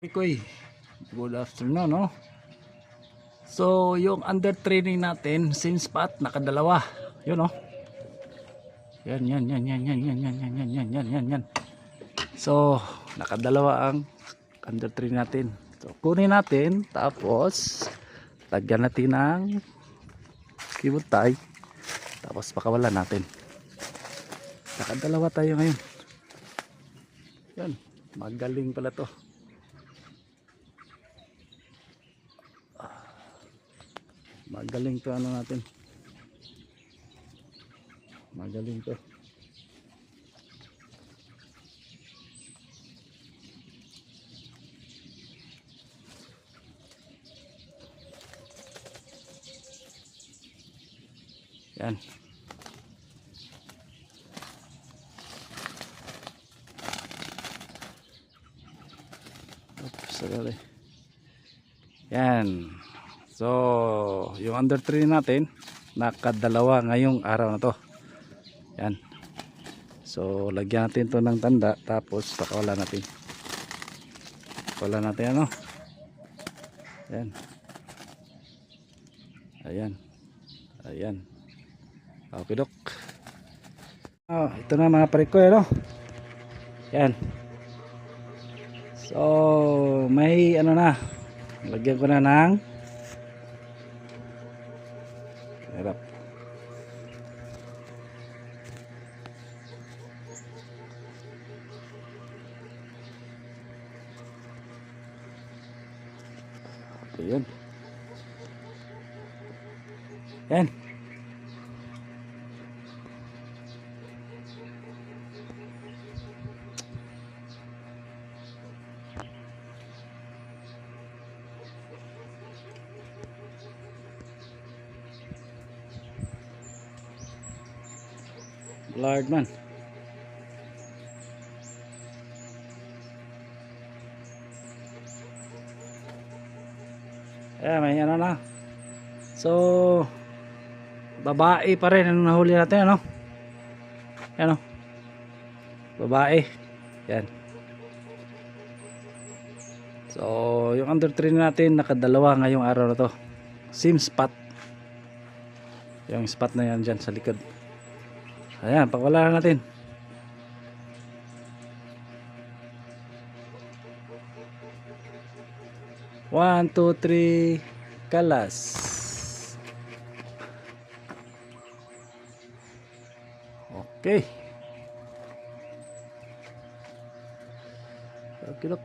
Koy, good afternoon, no? So, yung under training natin, since pat, nakadalawa. Yun, no? Yan, yan, yan, yan, yan, yan, yan, yan, yan, yan, yan, yan. So, nakadalawa ang under training natin. So, kunin natin, tapos, lagyan natin ng kibutay, tapos pakawalan natin. Nakadalawa tayo ngayon. Yan, magaling pala to. Magaling to ano natin. Magaling to. Yan. Oops, sorry. Yan. So, yung under 3 natin, nakadalawa ngayong araw na to. Yan. So, lagyan natin to ng tanda, tapos pakawalan natin. Pakawalan natin ano. Yan. Ayan. Ayan. Okay, dok. Oh, ito na mga parikoy, ano? Yan. So, may ano na. Lagyan ko na ng Sarap. Ayan. Ayan. Blurred man. Ayan, may ano na. So, babae pa rin ang nahuli natin, ano? Yan, oh. Babae. Yan. So, yung under 3 natin, nakadalawa ngayong araw na to. Same spot. Yung spot na yan dyan sa likod. Ayan, pakawala na natin. One, two, three, kalas. Okay. Okay, look.